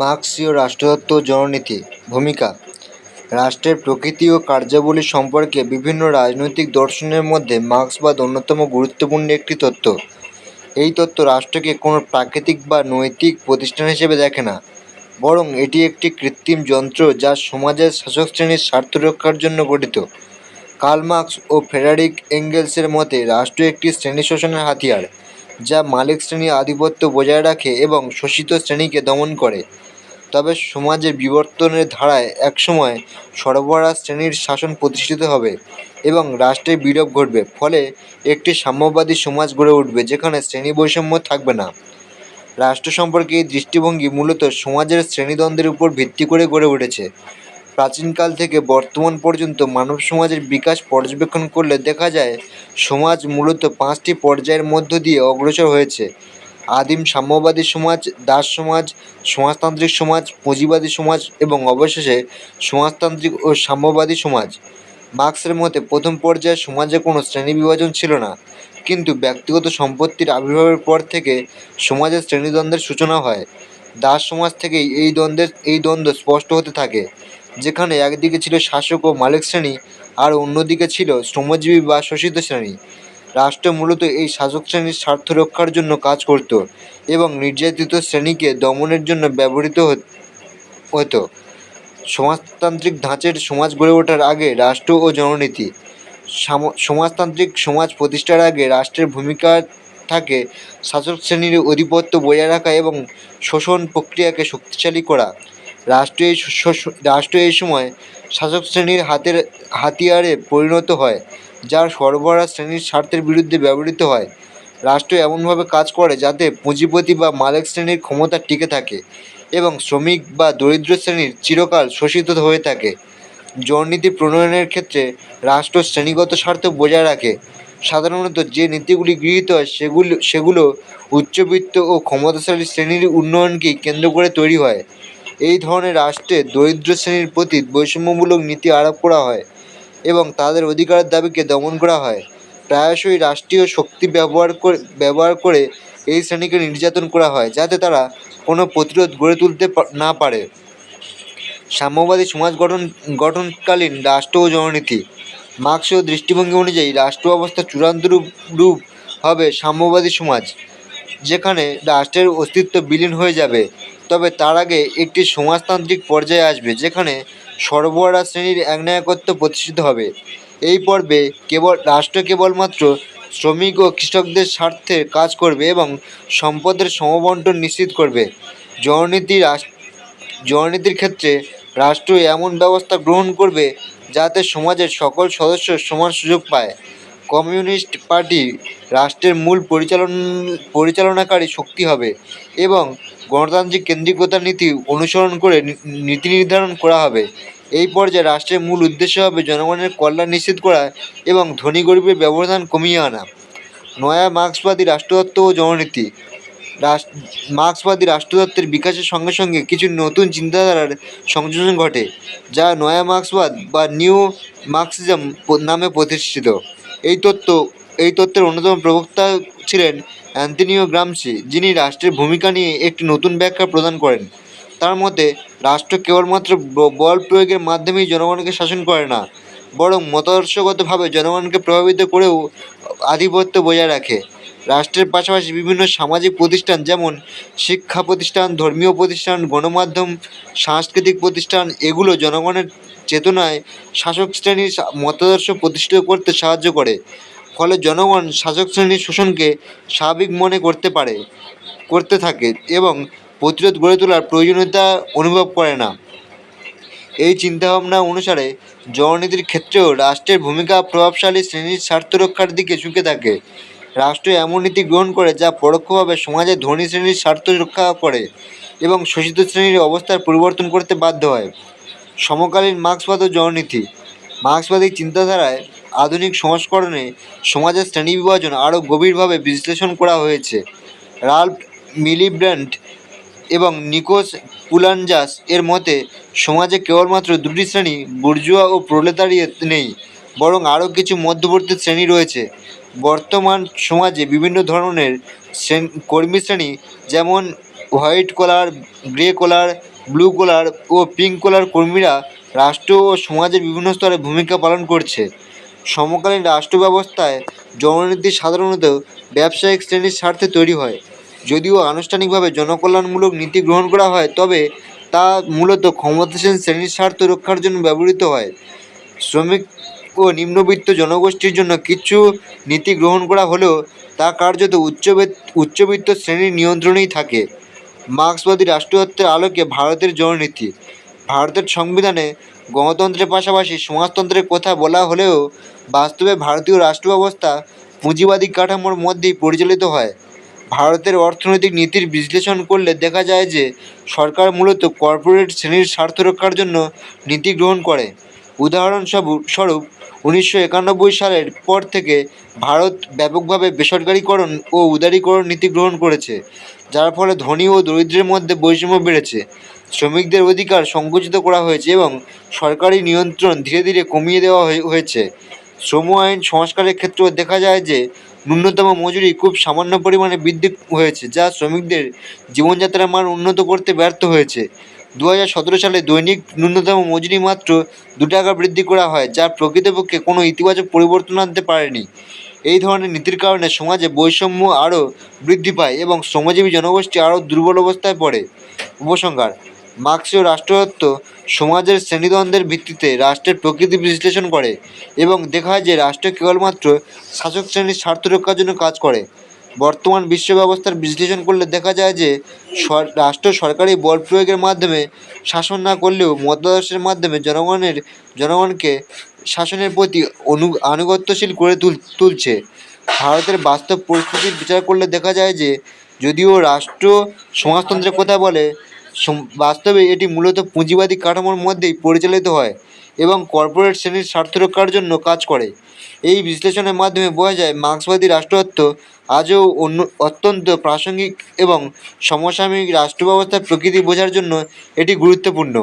মার্ক্সীয় রাষ্ট্রতত্ত্ব জননীতি, ভূমিকা। রাষ্ট্রের প্রকৃতি ও কার্যাবলী সম্পর্কে বিভিন্ন রাজনৈতিক দর্শনের মধ্যে মার্ক্সবাদ অন্যতম গুরুত্বপূর্ণ একটি তত্ত্ব। এই তত্ত্ব রাষ্ট্রকে কোনো প্রাকৃতিক বা নৈতিক প্রতিষ্ঠান হিসেবে দেখে না, বরং এটি একটি কৃত্রিম যন্ত্র যা সমাজের শাসক শ্রেণির স্বার্থ রক্ষার জন্য গঠিত। কার্ল মার্ক্স ও ফেডারিক এঙ্গেলসের মতে, রাষ্ট্র একটি শ্রেণি শোষণের হাতিয়ার। যা মালিক শ্রেণির আধিপত্য বজায় রাখে এবং শোষিত শ্রেণীকে দমন করে। তবে সমাজের বিবর্তনের ধারায় একসময় সরবরাহ শ্রেণির শাসন প্রতিষ্ঠিত হবে এবং রাষ্ট্রের বিলোপ ঘটবে, ফলে একটি সাম্যবাদী সমাজ গড়ে উঠবে যেখানে শ্রেণি বৈষম্য থাকবে না। রাষ্ট্র সম্পর্কে এই দৃষ্টিভঙ্গি মূলত সমাজের শ্রেণীদ্বন্দ্বের উপর ভিত্তি করে গড়ে উঠেছে। প্রাচীনকাল থেকে বর্তমান পর্যন্ত মানব সমাজের বিকাশ পর্যবেক্ষণ করলে দেখা যায়, সমাজ মূলত পাঁচটি পর্যায়ের মধ্য দিয়ে অগ্রসর হয়েছে। আদিম সাম্যবাদী সমাজ, দাস সমাজ, সমাজতান্ত্রিক সমাজ, পুঁজিবাদী সমাজ এবং অবশেষে সমাজতান্ত্রিক ও সাম্যবাদী সমাজ। মার্ক্সের মতে, প্রথম পর্যায়ে সমাজে কোনো শ্রেণি বিভাজন ছিল না, কিন্তু ব্যক্তিগত সম্পত্তির আবির্ভাবের পর থেকে সমাজের শ্রেণীদ্বন্দ্বের সূচনা হয়। দাস সমাজ থেকেই এই দ্বন্দ্বের, এই দ্বন্দ্ব স্পষ্ট হতে থাকে। যেখানে একদিকে ছিল শাসক ও মালিক শ্রেণি, আর অন্যদিকে ছিল শ্রমজীবী বা শোষিত শ্রেণি। রাষ্ট্র মূলত এই শাসক শ্রেণির স্বার্থ রক্ষার জন্য কাজ করত এবং নির্যাতিত শ্রেণীকে দমনের জন্য ব্যবহৃত হতো। সমাজতান্ত্রিক ধাঁচের সমাজ গড়ে ওঠার আগে রাষ্ট্র ও জননীতি। সমাজতান্ত্রিক সমাজ প্রতিষ্ঠার আগে রাষ্ট্রের ভূমিকা থাকে শাসক শ্রেণির আধিপত্য বজায় রাখা এবং শোষণ প্রক্রিয়াকে শক্তিশালী করা। রাষ্ট্র এই রাষ্ট্র এই সময় শাসক শ্রেণির হাতের, হাতিয়ারে পরিণত হয়, যার সরবরাহ শ্রেণির স্বার্থের বিরুদ্ধে ব্যবহৃত হয়। রাষ্ট্র এমনভাবে কাজ করে যাতে পুঁজিপতি বা মালিক শ্রেণির ক্ষমতা টিকে থাকে এবং শ্রমিক বা দরিদ্র শ্রেণির চিরকাল শোষিত হয়ে থাকে। জননীতি প্রণয়নের ক্ষেত্রে রাষ্ট্র শ্রেণীগত স্বার্থ বজায় রাখে। সাধারণত যে নীতিগুলি গৃহীত হয়, সেগুলো সেগুলো উচ্চবিত্ত ও ক্ষমতাশালী শ্রেণির উন্নয়নকেই কেন্দ্র করে তৈরি হয়। এই ধরনের রাষ্ট্রে দরিদ্র শ্রেণির প্রতি বৈষম্যমূলক নীতি আরোপ করা হয় এবং তাদের অধিকারের দাবিকে দমন করা হয়। প্রায়শই রাষ্ট্রীয় শক্তি ব্যবহার করে ব্যবহার করে এই শ্রেণীকে নির্যাতন করা হয়, যাতে তারা কোনো প্রতিরোধ গড়ে তুলতে না পারে। সাম্যবাদী সমাজ গঠন, গঠনকালীন রাষ্ট্র ও জননীতি। মার্ক্সীয় দৃষ্টিভঙ্গি অনুযায়ী রাষ্ট্র ব্যবস্থা চূড়ান্ত রূপ রূপ হবে সাম্যবাদী সমাজ, যেখানে রাষ্ট্রের অস্তিত্ব বিলীন হয়ে যাবে। তবে তার আগে একটি সমাজতান্ত্রিক পর্যায়ে আসবে, যেখানে সরবরাহ শ্রেণির একনায়কত্ব প্রতিষ্ঠিত হবে। এই পর্বে কেবল, রাষ্ট্র কেবলমাত্র শ্রমিক ও কৃষকদের স্বার্থে কাজ করবে এবং সম্পদের সমবন্টন নিশ্চিত করবে। জননীতি জননীতির ক্ষেত্রে রাষ্ট্র এমন ব্যবস্থা গ্রহণ করবে যাতে সমাজের সকল সদস্য সমান সুযোগ পায়। কমিউনিস্ট পার্টি রাষ্ট্রের মূল পরিচালন, পরিচালনাকারী শক্তি হবে এবং গণতান্ত্রিক কেন্দ্রিকতার নীতি অনুসরণ করে নীতি নির্ধারণ করা হবে। এই পর্যায়ে রাষ্ট্রের মূল উদ্দেশ্য হবে জনগণের কল্যাণ নিশ্চিত করা এবং ধনী গরিবের ব্যবধান কমিয়ে আনা। নয়া মার্ক্সবাদী রাষ্ট্রতত্ত্ব ও জননীতি। মার্ক্সবাদী রাষ্ট্রতত্ত্বের বিকাশের সঙ্গে সঙ্গে কিছু নতুন চিন্তাধারার সংযোজন ঘটে, যা নয়া মার্ক্সবাদ বা নিউ মার্ক্সিজম নামে প্রতিষ্ঠিত। এই তত্ত্ব, এই তত্ত্বের অন্যতম প্রবক্তা ছিলেন অ্যান্টনিও গ্রামসি, যিনি রাষ্ট্রের ভূমিকা নিয়ে একটি নতুন ব্যাখ্যা প্রদান করেন। তার মতে, রাষ্ট্র কেবলমাত্র বল প্রয়োগের মাধ্যমেই জনগণকে শাসন করে না, বরং মতাদর্শগতভাবে জনগণকে প্রভাবিত করেও আধিপত্য বজায় রাখে। রাষ্ট্রের পাশাপাশি বিভিন্ন সামাজিক প্রতিষ্ঠান যেমন শিক্ষা প্রতিষ্ঠান, ধর্মীয় প্রতিষ্ঠান, গণমাধ্যম, সাংস্কৃতিক প্রতিষ্ঠান, এগুলো জনগণের চেতনায় শাসক শ্রেণির মতাদর্শ প্রতিষ্ঠিত করতে সাহায্য করে। ফলে জনগণ শাসক শ্রেণির শোষণকে স্বাভাবিক মনে করতে পারে, করতে থাকে এবং প্রতিরোধ গড়ে তোলার প্রয়োজনীয়তা অনুভব করে না। এই চিন্তাভাবনা অনুসারে জননীতির ক্ষেত্রেও রাষ্ট্রের ভূমিকা প্রভাবশালী শ্রেণির স্বার্থ রক্ষার দিকে ঝুঁকে থাকে। রাষ্ট্র এমন নীতি গ্রহণ করে যা পরোক্ষভাবে সমাজে ধনী শ্রেণির স্বার্থ রক্ষা করে এবং শোষিত শ্রেণির অবস্থার পরিবর্তন করতে বাধ্য হয়। সমকালীন মার্ক্সবাদ ও জননীতি, মার্ক্সবাদী চিন্তাধারায় আধুনিক সংস্করণে সমাজের শ্রেণি বিভাজন আরও গভীরভাবে বিশ্লেষণ করা হয়েছে। রাল্ফ মিলিব্র্যান্ড এবং নিকোস পুলানজাস এর মতে, সমাজে কেবলমাত্র দুটি শ্রেণি, বুর্জুয়া ও প্রোলেতারিয়েত নেই, বরং আরও কিছু মধ্যবর্তী শ্রেণি রয়েছে। বর্তমান সমাজে বিভিন্ন ধরনের কর্মী শ্রেণি, যেমন white collar, grey collar blue collar ও পিঙ্ক কলার কর্মীরা রাষ্ট্র ও সমাজের বিভিন্ন স্তরে ভূমিকা পালন করছে। সমকালীন রাষ্ট্র ব্যবস্থায় জননীতি সাধারণত ব্যবসায়িক শ্রেণির স্বার্থে তৈরি হয়। যদিও আনুষ্ঠানিকভাবে জনকল্যাণমূলক নীতি গ্রহণ করা হয়, তবে তা মূলত ক্ষমতাসীন শ্রেণির স্বার্থ রক্ষার জন্য ব্যবহৃত হয়। শ্রমিক ও নিম্নবিত্ত জনগোষ্ঠীর জন্য কিছু নীতি গ্রহণ করা হলেও তা কার্যত উচ্চবিত্ত উচ্চবিত্ত শ্রেণির নিয়ন্ত্রণেই থাকে। মার্ক্সবাদী রাষ্ট্রতত্ত্বের আলোকে ভারতের জননীতি। ভারতের সংবিধানে গণতন্ত্রের পাশাপাশি সমাজতন্ত্রের কথা বলা হলেও বাস্তবে ভারতীয় রাষ্ট্র ব্যবস্থা পুঁজিবাদী কাঠামোর মধ্যেই পরিচালিত হয়। ভারতের অর্থনৈতিক নীতির বিশ্লেষণ করলে দেখা যায় যে সরকার মূলত কর্পোরেট শ্রেণির স্বার্থ রক্ষার জন্য নীতি গ্রহণ করে। উদাহরণস্বরূপ, স্বরূপ, উনিশশো একানব্বই সালের পর থেকে ভারত ব্যাপকভাবে বেসরকারীকরণ ও উদারীকরণ নীতি গ্রহণ করেছে, যার ফলে ধনী ও দরিদ্রের মধ্যে বৈষম্য বেড়েছে। শ্রমিকদের অধিকার সংকুচিত করা হয়েছে এবং সরকারি নিয়ন্ত্রণ ধীরে ধীরে কমিয়ে দেওয়া হয়ে- হয়েছে। শ্রম আইন সংস্কারের ক্ষেত্রেও দেখা যায় যে, ন্যূনতম মজুরি খুব সামান্য পরিমাণে বৃদ্ধি হয়েছে, যা শ্রমিকদের জীবনযাত্রার মান উন্নত করতে ব্যর্থ হয়েছে। দু হাজার সতেরো সালে দৈনিক ন্যূনতম মজুরি মাত্র দু টাকা বৃদ্ধি করা হয়, যা প্রকৃতপক্ষে কোনো ইতিবাচক পরিবর্তন আনতে পারেনি। এই ধরনের নীতির কারণে সমাজে বৈষম্য আরও বৃদ্ধি পায় এবং শ্রমজীবী জনগোষ্ঠী আরও দুর্বল অবস্থায় পড়ে। উপসংহার, মার্ক্সীয় রাষ্ট্রতত্ত্ব সমাজের শ্রেণীদ্বন্দ্বের ভিত্তিতে রাষ্ট্রের প্রকৃতি বিশ্লেষণ করে এবং দেখায় যে রাষ্ট্র কেবলমাত্র শাসক শ্রেণির স্বার্থ রক্ষার জন্য কাজ করে। বর্তমান বিশ্ব ব্যবস্থার বিশ্লেষণ করলে দেখা যায় যে রাষ্ট্র সরকারি বল প্রয়োগের মাধ্যমে শাসন না করলেও মতাদর্শের মাধ্যমে জনগণের, জনগণকে শাসনের প্রতি অনু আনুগত্যশীল করে তুল তুলছে। ভারতের বাস্তব পরিস্থিতির বিচার করলে দেখা যায় যে যদিও রাষ্ট্র সমাজতন্ত্রের কথা বলে বাস্তবে এটি মূলত পুঁজিবাদী কাঠামোর মধ্যেই পরিচালিত হয় এবং কর্পোরেট শ্রেণির স্বার্থ রক্ষার জন্য কাজ করে। এই বিশ্লেষণের মাধ্যমে বোঝা যায়, মার্ক্সবাদী রাষ্ট্রত্ব আজও অন্য অত্যন্ত প্রাসঙ্গিক এবং সমসাময়িক রাষ্ট্র ব্যবস্থার প্রকৃতি বোঝার জন্য এটি গুরুত্বপূর্ণ।